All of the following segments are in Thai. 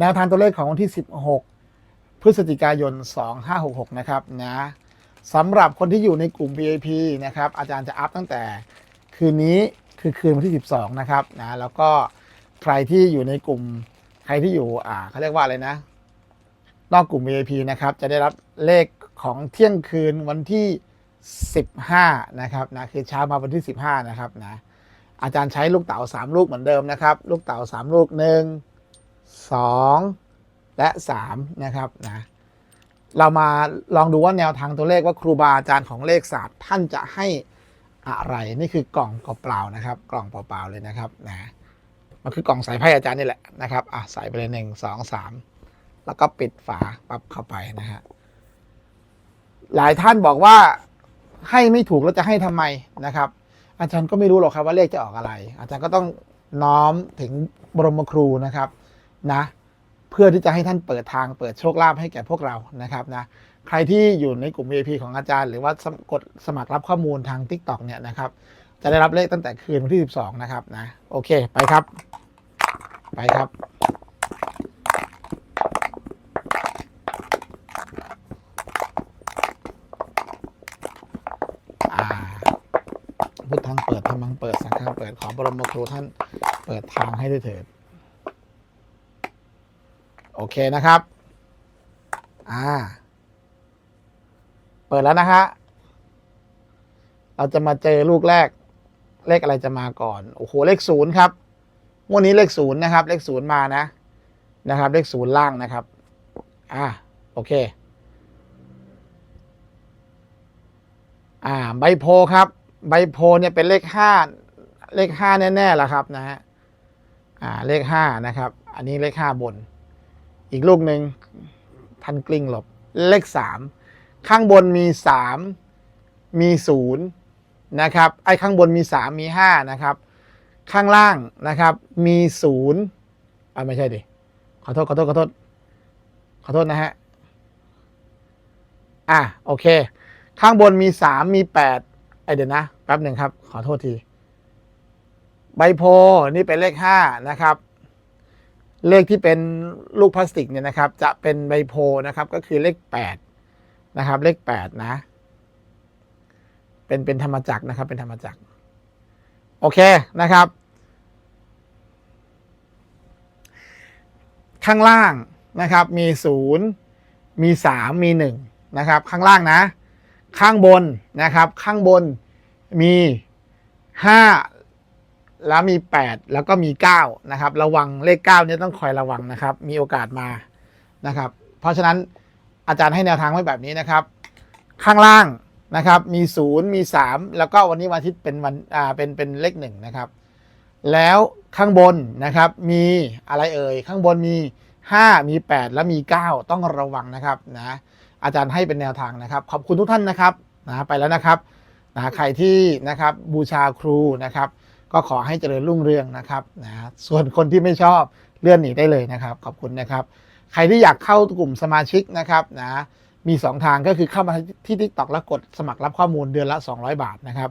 แนวทางตัวเลขของวันที่ 16 พฤศจิกายน 2566 นะครับนะสำหรับคนที่อยู่ในกลุ่ม VIP นะครับอาจารย์จะอัพตั้งแต่คืนนี้คือคืนวันที่ 12 นะครับนะแล้วก็ใครที่อยู่ในกลุ่มใครที่อยู่อ่าเขาเรียกว่าอะไรนะ นอกกลุ่ม VIP นะครับจะได้รับเลขของเที่ยงคืนวันที่ 15 นะครับนะคือเช้ามาวันที่ 15 นะครับนะอาจารย์ใช้ลูกเต๋า3 ลูกเหมือนเดิมนะครับ ลูกเต๋า3 ลูก 1 2 และ3นะครับนะเรามาลองดูว่าแนวทางตัวเลขว่าครูบาอาจารย์ของเลขศาสตร์ท่านจะให้อะไรนี่คือกล่องเปล่าๆนะครับ กล่องเปล่าๆเลยนะครับนะมันคือกล่องสายไพ่อาจารย์นี่แหละนะครับอะใส่ไปเลยหนึ่งสองสามแล้วก็ปิดฝาปั๊บเข้าไปนะฮะหลายท่านบอกว่าให้ไม่ถูกแล้วจะให้ทำไมนะครับ อาจารย์ก็ไม่รู้หรอกครับว่าเลขจะออกอะไร อาจารย์ก็ต้องน้อมถึงบรมครูนะครับ นะเพื่อที่จะให้ท่านเปิดทางเปิดโชคลาภให้แก่พวกเรานะครับนะใครที่อยู่ในกลุ่ม VIP ของอาจารย์ หรือว่ากดสมัครรับข้อมูลทาง TikTok เนี่ยนะครับ จะได้รับเลขตั้งแต่คืนวันที่ 12 นะครับนะโอเคไปครับ ไปครับ พุทธังเปิดธรรมังเปิดสังฆังเปิดขอบรมครูท่านเปิดทางให้ด้วยเถิด โอเคนะครับ อ่า เปิดแล้วนะฮะ เราจะมาเจอลูกแรก เลขอะไรจะมาก่อน โอ้โห เลขศูนย์ครับงวดนี้เลขศูนย์นะครับ เลขศูนย์มานะ นะครับ เลขศูนย์ล่างนะครับ อ่า โอเค อ่า ใบโพครับ ใบโพเนี่ยเป็นเลขห้า เลขห้าแน่ๆแล้วครับนะฮะ อ่า เลขห้านะครับ อันนี้เลขห้าบน อีกลูกหนึ่งทันกลิ้งหลบ เลขสามข้างบนมีสามมีศูนย์นะครับ ไอ้ข้างบนมีสามมีห้านะครับ ข้างล่างนะครับ มีศูนย์อ่าไม่ใช่ดิ ขอโทษ ขอโทษ ขอโทษ ขอโทษนะฮะ อะ โอเค ข้างบนมีสามมีแปดไอเดี๋ยวนะ แป๊บหนึ่งครับ ขอโทษที ใบโพนี่เป็นเลขห้านะครับ เลขที่เป็นลูกพลาสติกเนี่ยนะครับ จะเป็นใบโพนะครับ ก็คือเลขแปดนะครับ เลขแปดนะ เป็นเป็นธรรมจักรนะครับ เป็นธรรมจักร โอเคนะครับ ข้างล่างนะครับ มีศูนย์มีสามมีหนึ่งนะครับ ข้างล่างนะ ข้างบนนะครับ ข้างบนมีห้า แล้วมีแปดแล้วก็มีเก้านะครับ ระวังเลขเก้าเนี่ยต้องคอยระวังนะครับ มีโอกาสมานะครับ เพราะฉะนั้นอาจารย์ให้แนวทางไว้แบบนี้นะครับ ข้างล่างนะครับมีศูนย์มีสามแล้วก็วันนี้วันอาทิตย์เป็นวันอ่าเป็นเป็นเลขหนึ่งนะครับ แล้วข้างบนนะครับมีอะไรเอ่ยข้างบนมีห้ามีแปดแล้วมีเก้าต้องระวังนะครับนะอาจารย์ให้เป็นแนวทางนะครับ ขอบคุณทุกท่านนะครับนะไปแล้วนะครับนะใครที่นะครับบูชาครูนะครับ ก็ขอให้เจริญรุ่งเรืองนะครับนะส่วนคนที่ไม่ชอบเลื่อนหนีได้เลยนะครับ ขอบคุณนะครับ ใครที่อยากเข้ากลุ่มสมาชิกนะครับนะมี 2 ทางก็คือเข้ามาที่ TikTok แล้วกดสมัครรับข้อมูลเดือนละ 200 บาทนะครับ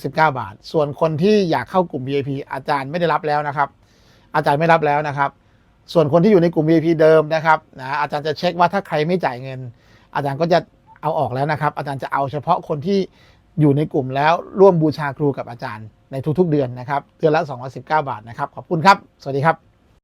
219 บาท ส่วนคนที่อยากเข้ากลุ่ม VIP อาจารย์ไม่ได้รับแล้วนะครับ อาจารย์ไม่รับแล้วนะครับ ส่วนคนที่อยู่ในกลุ่ม VIP เดิมนะครับนะอาจารย์จะเช็คว่าถ้าใครไม่จ่ายเงิน อาจารย์ก็จะเอาออกแล้วนะครับ อาจารย์จะเอาเฉพาะคนที่อยู่ในกลุ่มแล้วร่วมบูชาครูกับอาจารย์ ในทุกๆเดือนนะครับเดือนละ 219 บาทนะครับ ขอบคุณครับ สวัสดีครับ